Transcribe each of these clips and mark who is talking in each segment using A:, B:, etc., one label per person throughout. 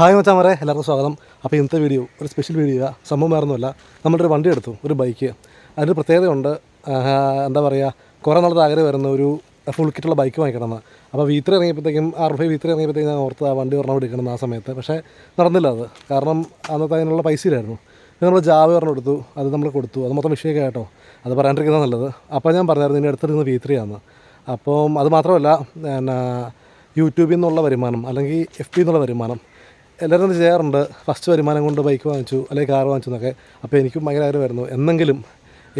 A: Hi മച്ചാമരെ എല്ലാവർക്കും സ്വാഗതം. അപ്പോൾ ഇന്നത്തെ വീഡിയോ ഒരു സ്പെഷ്യൽ വീഡിയോ സംഭവം വേറൊന്നുമല്ല. നമ്മളൊരു വണ്ടി എടുത്തു ഒരു ബൈക്ക് അതിന്റെ പ്രത്യേകതയുണ്ട്. എന്താ പറയുക കുറേ നാളത്തെ ആഗ്രഹം വരുന്ന ഒരു ഫുൾ കിറ്റുള്ള ബൈക്ക് വാങ്ങിക്കണം അപ്പോൾ വി ഇറങ്ങിയപ്പോഴത്തേക്കും ആർ ഫൈവ് വി ഇറങ്ങിയപ്പോഴത്തേക്കും ഞാൻ ഓർത്ത് ആ വണ്ടി ഒരെണ്ണം എടുക്കണം ആ സമയത്ത്. പക്ഷേ നടന്നില്ല അത്. കാരണം അന്നത്തെ അതിനുള്ള പൈസ ഇല്ലായിരുന്നു. പിന്നെ നമ്മൾ ജാവ ഒരെണ്ണം എടുത്തു. അത് നമ്മൾ കൊടുത്തു. അത് മൊത്തം വിഷയമൊക്കെ കേട്ടോ. അത് പറയാണ്ടിരിക്കുന്നത് നല്ലത്. അപ്പോൾ ഞാൻ പറഞ്ഞായിരുന്നു ഇനി അടുത്തിരുന്ന് വി ത്രീ ആണ് അപ്പം അത് മാത്രമല്ല പിന്നെ യൂട്യൂബിൽ നിന്നുള്ള വരുമാനം അല്ലെങ്കിൽ എഫ് പി എന്നുള്ള വരുമാനം എല്ലാവരും ചെയ്യാറുണ്ട്. ഫസ്റ്റ് വരുമാനം കൊണ്ട് ബൈക്ക് വാങ്ങിച്ചു അല്ലെങ്കിൽ കാർ വാങ്ങിച്ചു എന്നൊക്കെ. അപ്പോൾ എനിക്കും ഭയങ്കര ആഗ്രഹമായിരുന്നു. എന്നെങ്കിലും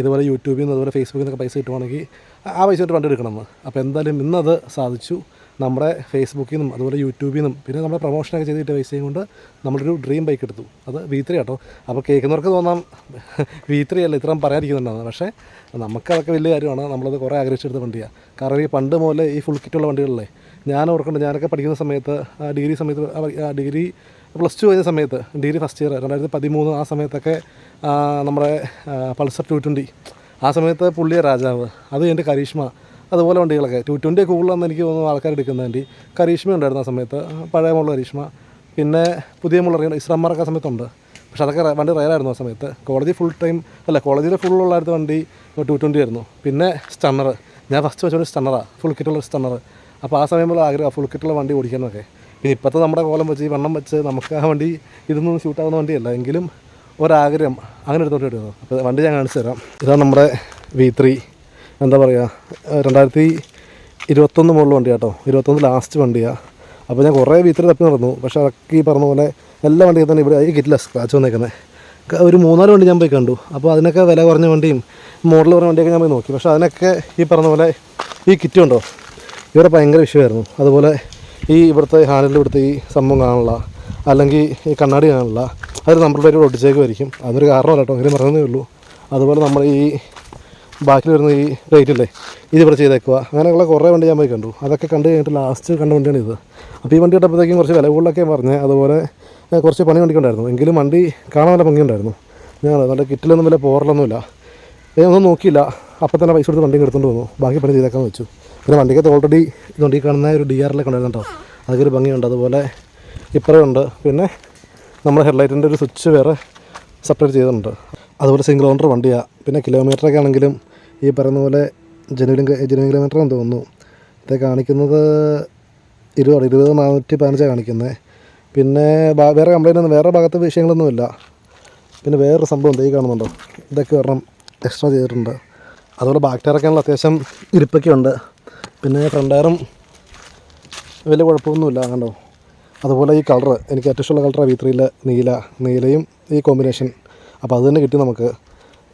A: ഇതുപോലെ യൂട്യൂബിൽ നിന്ന് അതുപോലെ ഫേസ്ബുക്കിൽ നിന്നൊക്കെ പൈസ കിട്ടുവാണെങ്കിൽ ആ പൈസ കൊണ്ട് വണ്ടി എടുക്കണമെന്ന് അപ്പോൾ എന്തായാലും ഇന്നത് സാധിച്ചു. നമ്മുടെ ഫേസ്ബുക്കിൽ നിന്നും അതുപോലെ യൂട്യൂബിൽ നിന്നും പിന്നെ നമ്മുടെ പ്രൊമോഷനൊക്കെ ചെയ്തിട്ട് പൈസയും കൊണ്ട് നമ്മളൊരു ഡ്രീം ബൈക്ക് എടുത്തു. അത് വി ത്രീ കേട്ടോ അപ്പോൾ കേൾക്കുന്നവർക്ക് തോന്നാം വി ത്രീ അല്ല ഇത്രയും പറയാതിരിക്കുന്നുണ്ടാകുന്നത് പക്ഷേ നമുക്കതൊക്കെ വലിയ കാര്യമാണ്. നമ്മളത് കുറേ ആഗ്രഹിച്ചെടുത്ത വണ്ടിയാണ് കാരണം ഈ പണ്ട് മുതലേ ഈ ഫുൾ കിറ്റുള്ള വണ്ടികളല്ലേ ഞാൻ ഓർക്കുന്നുണ്ട് ഞാനൊക്കെ പഠിക്കുന്ന സമയത്ത് ഡിഗ്രി സമയത്ത് ഡിഗ്രി പ്ലസ് ടു കഴിഞ്ഞ സമയത്ത് ഡിഗ്രി ഫസ്റ്റ് ഇയർ രണ്ടായിരത്തി പതിമൂന്ന് ആ സമയത്തൊക്കെ നമ്മുടെ പൾസർ ടു ട്വന്റി ആ സമയത്ത് പുള്ളിയ രാജാവ്. അത് കഴിഞ്ഞിട്ട് കരീഷ്മ. അതുപോലെ വണ്ടികളൊക്കെ. ടു ട്വന്റി കൂടുതലാണ് എനിക്ക് തോന്നുന്നു ആൾക്കാർ എടുക്കുന്ന വണ്ടി. കരീഷ്മ ഉണ്ടായിരുന്ന സമയത്ത്. പഴയ മുള്ള കരീഷ്മ. പിന്നെ പുതിയ മുള്ള ഇസ്ലാമാർക്ക് ആ സമയത്തുണ്ട്. പക്ഷെ അതൊക്കെ വണ്ടി റയറായിരുന്നു ആ സമയത്ത്. കോളേജ് ഫുൾ ടൈം അല്ല കോളേജിൽ ഫുൾ ഉള്ളായിരുന്ന വണ്ടി ടു ട്വന്റി ആയിരുന്നു. പിന്നെ സ്റ്റണ്ണർ ഞാൻ ഫസ്റ്റ് വെച്ചൊരു സ്റ്റണ്ണറാണ് ഫുൾ കിറ്റുള്ള സ്റ്റണ്ണർ അപ്പോൾ ആ സമയമുള്ള ആഗ്രഹം ഫുൾ കിറ്റുള്ള വണ്ടി ഓടിക്കാനൊക്കെ. പിന്നെ ഇപ്പോഴത്തെ നമ്മുടെ കോലം വെച്ച് വണ്ണം വെച്ച് നമുക്ക് ആ വണ്ടി ഇതൊന്നും ഷൂട്ടാവുന്ന വണ്ടിയല്ല. എങ്കിലും ഒരാഗ്രഹം. അങ്ങനെ എടുത്തോണ്ട് വരുന്നത് അപ്പോൾ വണ്ടി ഞാൻ കാണിച്ചു തരാം. ഇതാണ് നമ്മുടെ വി ത്രീ എന്താ പറയുക രണ്ടായിരത്തി ഇരുപത്തൊന്ന് മുകളിൽ വണ്ടി കേട്ടോ ഇരുപത്തൊന്ന് ലാസ്റ്റ് വണ്ടിയാണ് അപ്പോൾ ഞാൻ കുറേ വി തപ്പി നടന്നു. പക്ഷേ അതൊക്കെ ഈ പറഞ്ഞ പോലെ എല്ലാ വണ്ടിയും തന്നെ ഇവിടെ ഈ കിറ്റില്ല സ്ക്രാച്ച് വന്നേക്കുന്നത് ഒരു മൂന്നാൽ വണ്ടി ഞാൻ പോയി കണ്ടു. അപ്പോൾ അതിനൊക്കെ വില കുറഞ്ഞ വണ്ടിയും മോഡൽ കുറഞ്ഞ വണ്ടിയൊക്കെ ഞാൻ പോയി നോക്കി. പക്ഷേ അതിനൊക്കെ ഈ പറഞ്ഞ പോലെ ഈ കിറ്റ് ഉണ്ടോ? ഇവിടെ ഭയങ്കര വിഷയമായിരുന്നു. അതുപോലെ ഈ ഇവിടുത്തെ ഹാൻഡിൽ ഇവിടുത്തെ ഈ സംഭവം കാണില്ല അല്ലെങ്കിൽ ഈ കണ്ണാടി കാണില്ല അതൊരു നമ്പർ പ്ലേറ്റ് ഒട്ടിച്ചേക്കുമായിരിക്കും. അതൊരു കാരണമല്ല കേട്ടോ. അങ്ങനെ പറഞ്ഞതേ ഉള്ളൂ. അതുപോലെ നമ്മൾ ഈ ബാക്കിൽ വരുന്ന ഈ റേറ്റ് അല്ലേ ഇത് ഇവിടെ ചെയ്തേക്കുക അങ്ങനെയുള്ള കുറേ വണ്ടി ഞാൻ പോയി കണ്ടു. അതൊക്കെ കണ്ടു കഴിഞ്ഞിട്ട് ലാസ്റ്റ് കണ്ട വണ്ടിയാണ് ഇത്. അപ്പോൾ ഈ വണ്ടി ഇട്ടപ്പോഴത്തേക്കും കുറച്ച് വില കൂടുതലൊക്കെ പറഞ്ഞത് അതുപോലെ കുറച്ച് പണി വണ്ടിക്കുണ്ടായിരുന്നു. എങ്കിലും വണ്ടി കാണാൻ നല്ല ഭംഗിയുണ്ടായിരുന്നു. ഞാൻ നല്ല കിറ്റിലൊന്നും വില പോറലൊന്നുമില്ല. ഒന്നും നോക്കിയില്ല. അപ്പം തന്നെ പൈസ കൊടുത്ത് വണ്ടി എടുത്തുകൊണ്ട് വന്നു. ബാക്കി പണി ചെയ്തേക്കാന്ന് വെച്ചു. പിന്നെ വണ്ടിക്കകത്ത് ഓൾറെഡി ഇതുകൊണ്ട് കാണുന്ന ഒരു ഡി ആറിലൊക്കെ ഉണ്ടായിരുന്നു കേട്ടോ. അതൊക്കെ ഒരു ഭംഗിയുണ്ട്. അതുപോലെ ഇപ്പറയുണ്ട് പിന്നെ നമ്മുടെ ഹെഡ്ലൈറ്റിന്റെ ഒരു സ്വിച്ച് വേറെ സെപ്പറേറ്റ് ചെയ്തിട്ടുണ്ട്. അതുപോലെ സിംഗിൾ ഓണർ വണ്ടിയാണ് പിന്നെ കിലോമീറ്ററൊക്കെ ആണെങ്കിലും ഈ പറയുന്ന പോലെ ജനുവരി കിലോമീറ്റർ എന്ന് തോന്നുന്നു. ഇത് കാണിക്കുന്നത് ഇരുപത് ഇരുപത് നാനൂറ്റി പതിനഞ്ചാണ് കാണിക്കുന്നത് പിന്നെ വേറെ കംപ്ലൈന്റ് ഒന്നും വേറെ ഭാഗത്ത് വിഷയങ്ങളൊന്നുമില്ല. പിന്നെ വേറൊരു സംഭവം ഈ കാണുന്നുണ്ടോ? ഇതൊക്കെ ഒരെണ്ണം എക്സ്ട്രാ ചെയ്തിട്ടുണ്ട്. അതുപോലെ ബാക്ക് ടയറൊക്കെയാണല്ലോ അത്യാവശ്യം ഇരിപ്പൊക്കെ ഉണ്ട്. പിന്നെ ഫ്രണ്ട് ടയറും വലിയ കുഴപ്പമൊന്നുമില്ല കണ്ടോ? അതുപോലെ ഈ കളറ് എനിക്ക് ഏറ്റവും ഇഷ്ടമുള്ള കളറാണ് വി ത്രീയിലെ നീല നീലയും ഈ കോമ്പിനേഷൻ അപ്പോൾ അത് തന്നെ കിട്ടി നമുക്ക്.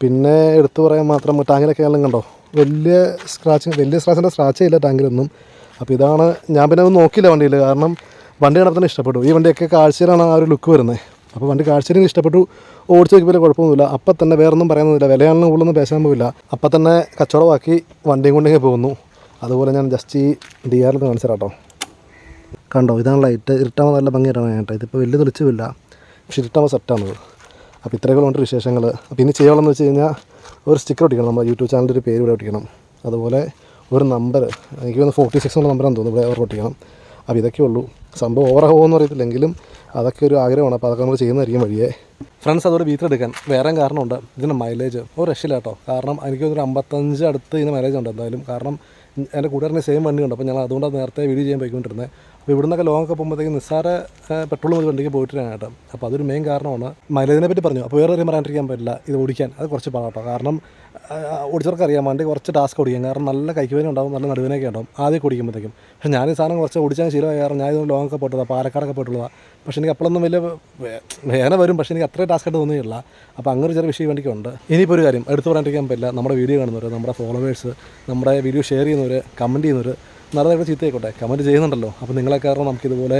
A: പിന്നെ എടുത്തു പറയാൻ മാത്രം ടാങ്കിലൊക്കെ ആണെങ്കിലും കണ്ടോ? വലിയ സ്ക്രാച്ച് വലിയ സ്ക്രാച്ചിന്റെ സ്ക്രാച്ചേ ഇല്ല ടാങ്കിലൊന്നും. അപ്പോൾ ഇതാണ് ഞാൻ പിന്നെ ഒന്നും നോക്കിയില്ല വണ്ടിയിൽ. കാരണം വണ്ടി കണ്ടപ്പോൾ ഇഷ്ടപ്പെട്ടു. ഈ വണ്ടിയൊക്കെ കാഴ്ചയിലാണ് ആ ഒരു ലുക്ക് വരുന്നത്. അപ്പോൾ വണ്ടി കാഴ്ചയിൽ ഇഷ്ടപ്പെട്ടു. ഓടിച്ച് നോക്കിയപ്പോൾ കുഴപ്പമൊന്നുമില്ല. അപ്പം തന്നെ വേറൊന്നും പറയുന്നൊന്നുമില്ല വിലയാണെന്ന് കൂടുതലൊന്നും പേശാൻ പോയില്ല അപ്പം തന്നെ കച്ചവടമാക്കി വണ്ടിയും കൊണ്ടിങ്ങനെ പോകുന്നു. അതുപോലെ ഞാൻ ജസ്റ്റ് ഈ ഡി ആറിൽ കാണിച്ചു കേട്ടോ. കണ്ടോ? ഇതാണ് ലൈറ്റ് ഇരുട്ടാകുമ്പോൾ നല്ല ഭംഗിയായിട്ടാണ് കേട്ടോ. ഇതിപ്പോൾ വലിയ തെളിച്ചുമില്ല. പക്ഷെ ഇരുട്ടാകുമ്പോൾ സെറ്റാണത് അപ്പോൾ ഇത്രയൊക്കെ വിശേഷങ്ങൾ. അപ്പോൾ ഇനി ചെയ്യാനുള്ളതെന്ന് വെച്ച് കഴിഞ്ഞാൽ ഒരു സ്റ്റിക്കർ ഒട്ടിക്കണം. നമ്മുടെ യൂട്യൂബ് ചാനലിന്റെ ഒരു പേര് ഇവിടെ ഒട്ടിക്കണം. അതുപോലെ ഒരു നമ്പർ എനിക്ക് തോന്നുന്നു ഫോർട്ടി സിക്സ് എന്നുള്ള നമ്പറാണെന്ന് തോന്നുന്നു ഇവിടെ അവർ ഒട്ടിക്കണം. അപ്പോൾ ഇതൊക്കെ ഉള്ളൂ. സംഭവം ഓവർ ഓവറാകുമെന്ന് അറിയത്തില്ലെങ്കിലും അതൊക്കെ ഒരു ആഗ്രഹമാണ്. അപ്പോൾ അതൊക്കെ നമ്മൾ ചെയ്യുന്നതായിരിക്കും വഴിയെ. ഫ്രണ്ട്സ് അതോടെ വീട്ടിൽ എടുക്കാൻ വേറെ കാരണമുണ്ട്. ഇതിന്റെ മൈലേജ് ഒരു രക്ഷയില്ല കേട്ടോ. കാരണം എനിക്ക് ഒരു അമ്പത്തഞ്ച് അടുത്ത് ഇതിന് മൈലേജ് ഉണ്ട് എന്തായാലും. കാരണം എന്റെ കൂട്ടുകാരന്റെ സെയിം വണ്ടി ഉണ്ട് അപ്പോൾ ഞങ്ങൾ അതുകൊണ്ടാണ് നേരത്തെ വീഡിയോ ചെയ്യാൻ പോയിക്കൊണ്ടിരുന്നത്. അപ്പോൾ ഇവിടുന്നൊക്കെ ലോങ്ങൊക്കെ പോകുമ്പോഴത്തേക്കും നിസ്സാര പെട്രോൾ മുതൽ വണ്ടിക്ക് പോയിട്ടാണ് കേട്ടോ. അപ്പോൾ അതൊരു മെയിൻ കാരണമാണ്. മൈലേജിനെ പറ്റി പറഞ്ഞു? അപ്പോൾ വേറെ കാര്യം പറയാണ്ടിരിക്കാൻ പറ്റില്ല ഇത് ഓടിക്കാൻ. അത് കുറച്ച് പാടാട്ടോ കാരണം ഓടിച്ചവർക്ക് അറിയാം വണ്ടി കുറച്ച് ടാസ്ക് ഓടിക്കാം. കാരണം നല്ല കൈക്കുവേന ഉണ്ടാവും നല്ല നടുവിനൊക്കെ ഉണ്ടാവും. ആദ്യം ഓടിക്കുമ്പോഴത്തേക്കും. പക്ഷേ ഞാൻ ഈ സാധനം കുറച്ച് ഓടിച്ചാൽ ശീലമായി കാരണം ഞാൻ ഇത് ലോങ്ങൊക്കെ പോയിട്ടതാണ് പാലക്കാടൊക്കെ പോയിട്ടുള്ളതാണ് പക്ഷേ എനിക്ക് അപ്പോഴൊന്നും വലിയ വേന വരും. പക്ഷേ എനിക്ക് അത്രയും ടാസ്ക് ആയിട്ട് തോന്നിയില്ല അപ്പോൾ അങ്ങനെ ചെറിയ വിഷയം വണ്ടിക്കുണ്ട് ഇനിയിപ്പോൾ ഒരു കാര്യം എടുത്തു പറയാണ്ടിരിക്കാൻ പറ്റില്ല നമ്മുടെ വീഡിയോ കാണുന്നവർ നമ്മുടെ ഫോളോവേഴ്സ് നമ്മുടെ വീഡിയോ ഷെയർ ചെയ്യുന്നവർ കമന്റ് ചെയ്യുന്നവർ നല്ലതായിട്ട് ചീത്തയായിക്കോട്ടെ. കമന്റ് ചെയ്യുന്നുണ്ടല്ലോ. അപ്പോൾ നിങ്ങളെ കാരണം നമുക്ക് ഇതുപോലെ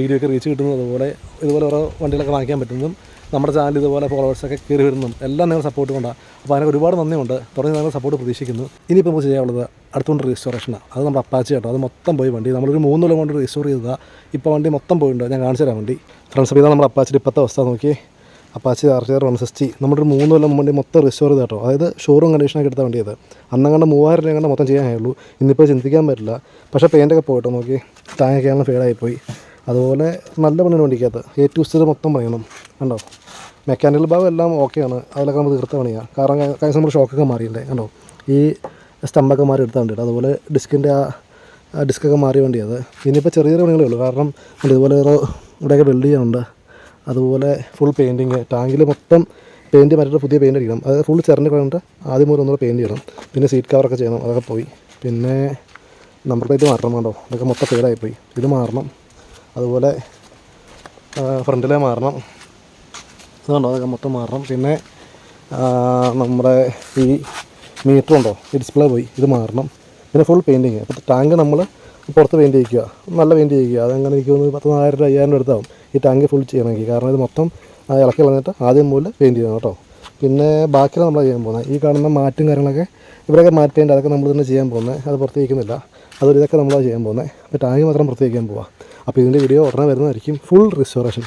A: വീഡിയോ ഒക്കെ റീച്ച് കിട്ടുന്നത് അതുപോലെ ഇതുപോലെ ഓരോ വണ്ടികളൊക്കെ വാങ്ങിക്കാൻ പറ്റുന്നതും നമ്മുടെ ചാനൽ ഇതുപോലെ ഫോളോവേഴ്സൊക്കെ കയറി വരുന്നതും എല്ലാം നിങ്ങൾ സപ്പോർട്ട് കൊണ്ടാണ് അപ്പോൾ അതിനൊക്കെ ഒരുപാട് നന്ദിയുണ്ട്. തുടർന്ന് നിങ്ങൾ സപ്പോർട്ട് പ്രതീക്ഷിക്കുന്നു. ഇനിയിപ്പോൾ നമുക്ക് ചെയ്യാനുള്ളത് അടുത്തുകൊണ്ട് റീസ്റ്റോറേഷനാണ് അത് നമ്മുടെ അപ്പാച്ചി കേട്ടോ. അത് മൊത്തം പോയി വണ്ടി. നമ്മളൊരു മൂന്ന് കൊല്ലം കൊണ്ട് റീസ്റ്റോർ ചെയ്തതാണ് ഇപ്പോൾ വണ്ടി മൊത്തം പോയിട്ടുണ്ട്. ഞാൻ കാണിച്ചു തരാം വണ്ടി. ഫ്രണ്ട്സ് അപ്പോൾ ഇതാണ് നമ്മുടെ അപ്പാച്ചിയുടെ ഇപ്പോഴത്തെ അവസ്ഥ. നോക്കി Apache R T R one sixty നമ്മുടെ മൂന്ന് കൊല്ലം വണ്ടി മൊത്തം റിസ്റ്റോർ ചെയ്ത് കേട്ടോ. അതായത് ഷോറൂം കണ്ടീഷനൊക്കെ എടുത്ത വണ്ടി അത് അന്നങ്ങണ്ട് മൂവായിരം രൂപ കണ്ട് മൊത്തം ചെയ്യാനേ ഉള്ളൂ ഇന്നിപ്പോൾ ചിന്തിക്കാൻ പറ്റില്ല. പക്ഷേ പെയിന്റൊക്കെ പോയിട്ടോ നോക്കി. താങ്ങൊക്കെ ആണ് പോയി അതുപോലെ നല്ല പണിയാണ് വണ്ടിക്കകത്ത്. എ ടു സ്ഥിരം മൊത്തം പണിയണം. കണ്ടോ? മെക്കാനിക്കൽ ഭാഗം എല്ലാം ഓക്കെയാണ് അതിലൊക്കെ നമുക്ക് തീർത്ത പണിയാണ് കാരണം കഴിഞ്ഞ നമ്മൾ ഷോക്കൊക്കെ മാറിയില്ലേ? കണ്ടോ? ഈ സ്റ്റമ്പൊക്കെ മാറി എടുത്താൽ വേണ്ടിയിട്ട് അതുപോലെ ഡിസ്കിന്റെ ആ ഡിസ്കൊക്കെ മാറി വണ്ടിയത്. ഇനിയിപ്പോൾ ചെറിയ ചെറിയ പണികളേ ഉള്ളൂ. കാരണം ഇതുപോലെ ഇവിടെയൊക്കെ വെൽഡ് ചെയ്യാനുണ്ട്. അതുപോലെ ഫുൾ പെയിന്റിങ് ടാങ്കിൽ മൊത്തം പെയിന്റ് മാറ്റിയിട്ട് പുതിയ പെയിന്റ് അടിക്കണം. അതായത് ഫുൾ ചെറിഞ്ഞ് കളഞ്ഞിട്ട് ആദ്യം മുതൽ ഒന്നുകൂടെ പെയിന്റ് ചെയ്യണം. പിന്നെ സീറ്റ് കവറൊക്കെ ചെയ്യണം അതൊക്കെ പോയി. പിന്നെ നമ്പർ പ്ലേറ്റ് മാറ്റണം വേണ്ടോ അതൊക്കെ മൊത്തം ഫെയിലായിപ്പോയി ഇത് മാറണം. അതുപോലെ ഫ്രണ്ടിലെ മാറണം. അതുകൊണ്ടോ അതൊക്കെ മൊത്തം മാറണം. പിന്നെ നമ്മുടെ ഈ ഈ ഡിസ്പ്ലേ പോയി. ഇത് മാറണം. പിന്നെ ഫുൾ പെയിന്റിങ് അപ്പോൾ ടാങ്ക് നമ്മൾ പുറത്ത് പെയിന്റ് ചെയ്യിക്കുക. നല്ല പെയിന്റ് ചെയ്യിക്കുക. അതെങ്ങനെ എനിക്ക് തോന്നുന്നു പത്ത് നാലായിരം രൂപ അയ്യായിരം രൂപ എടുത്താവും ഈ ടാങ്ക് ഫുൾ ചെയ്യണമെങ്കിൽ കാരണം ഇത് മൊത്തം ഇളക്കി കളഞ്ഞിട്ട് ആദ്യം മുതൽ പെയിന്റ് ചെയ്യണം കേട്ടോ. പിന്നെ ബാക്കിയാണ് നമ്മൾ ചെയ്യാൻ പോകുന്നത് ഈ കാണുന്ന മാറ്റും കാര്യങ്ങളൊക്കെ ഇവരൊക്കെ മാറ്റേണ്ട അതൊക്കെ നമ്മൾ തന്നെ ചെയ്യാൻ പോകുന്നത്. അത് പുറത്തേക്കുന്നില്ല അതൊരു ഇതൊക്കെ നമ്മളാണ് ചെയ്യാൻ പോകുന്നത്. അപ്പോൾ ടാങ്ക് മാത്രം പുറത്തേക്കാൻ പോവാം. അപ്പോൾ ഇതിന്റെ വീഡിയോ ഉടനെ വരുന്നതായിരിക്കും ഫുൾ റിസ്റ്റോറേഷൻ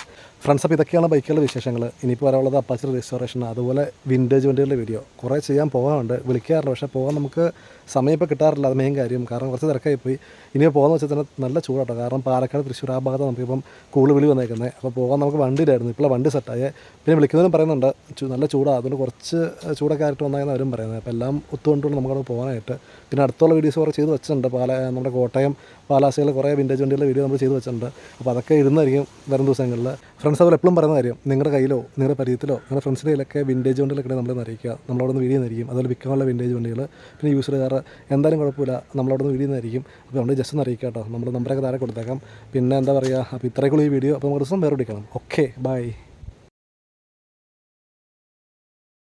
A: ഫ്രണ്ട്സ് അപ്പോൾ ഇതൊക്കെയാണ് ബൈക്കുകളുടെ വിശേഷങ്ങൾ. ഇനിയിപ്പോൾ വരാനുള്ളത് അപ്പാച്ചർ റിസ്റ്റോറേഷൻ അതുപോലെ വിന്റേജ് വണ്ടികളുടെ വീഡിയോ കുറേ ചെയ്യാൻ പോകാറുണ്ട് വിളിക്കാറുണ്ട്. പക്ഷേ പോകാൻ നമുക്ക് സമയം ഇപ്പോൾ കിട്ടാറില്ല. അത് മെയിൻ കാര്യം. കാരണം കുറച്ച് തിരക്കായി പോയി ഇനി പോകുന്ന വെച്ചാൽ തന്നെ നല്ല ചൂടാട്ടോ. കാരണം പാലക്കാട് തൃശ്ശൂർ ആ ഭാഗത്ത് നമുക്കിപ്പം കൂടുതൽ വിളി വന്നേക്കുന്നത് അപ്പോൾ പോകാൻ നമുക്ക് വണ്ടിയിലായിരുന്നു ഇപ്പോൾ വണ്ടി സെറ്റായേ പിന്നെ വിളിക്കുന്നവരും പറയുന്നുണ്ട് നല്ല ചൂടാണ് അതുകൊണ്ട് കുറച്ച് ചൂടൊക്കെ ആയിട്ട് വന്നാൽ അവരും പറയുന്നത്. അപ്പോൾ എല്ലാം ഒത്തുകൊണ്ടുകൊണ്ട് നമുക്കവിടെ പോകാനായിട്ട്. പിന്നെ അടുത്തുള്ള വീഡിയോസ് കുറേ ചെയ്ത് വെച്ചിട്ടുണ്ട്. പാല നമ്മുടെ കോട്ടയം പാലാസികളിൽ കുറേ വിന്റേജ് വണ്ടികളുടെ വീഡിയോ നമ്മൾ ചെയ്ത് വെച്ചിട്ടുണ്ട്. അപ്പോൾ അതൊക്കെ ഇടുന്നതായിരിക്കും വരും ദിവസങ്ങളിൽ. ഫ്രണ്ട്സ് അവർ എപ്പോഴും പറയുന്ന കാര്യം നിങ്ങളുടെ കയ്യിലോ നിങ്ങളുടെ പരിചയത്തിലോ നിങ്ങളുടെ ഫ്രണ്ട്സിന്റെ കയ്യിലൊക്കെ വിന്റേജ് വണ്ടികളൊക്കെ നമ്മളെ അറിയിക്കുക നമ്മളവിടെ വീഡിയോ നിന്നായിരിക്കും അതുപോലെ വിൽക്കാനുള്ള വിന്റേജ് വണ്ടികൾ പിന്നെ യൂസ്ഡ് കാർ എന്തായാലും കുഴപ്പമില്ല. നമ്മളവിടെ വീഡിയോ നിന്നായിരിക്കും അപ്പോൾ നമ്മൾ ജസ്റ്റ് ഒന്ന് കേട്ടോ. നമ്മുടെ നമ്പറൊക്കെ താഴെ കൊടുത്തേക്കാം. പിന്നെ എന്താ പറയുക അപ്പോൾ ഇത്രയൊക്കെയുള്ള ഈ വീഡിയോ അപ്പോൾ നമുക്ക് ദിവസം വേറെ വിളിക്കണം. Okay bye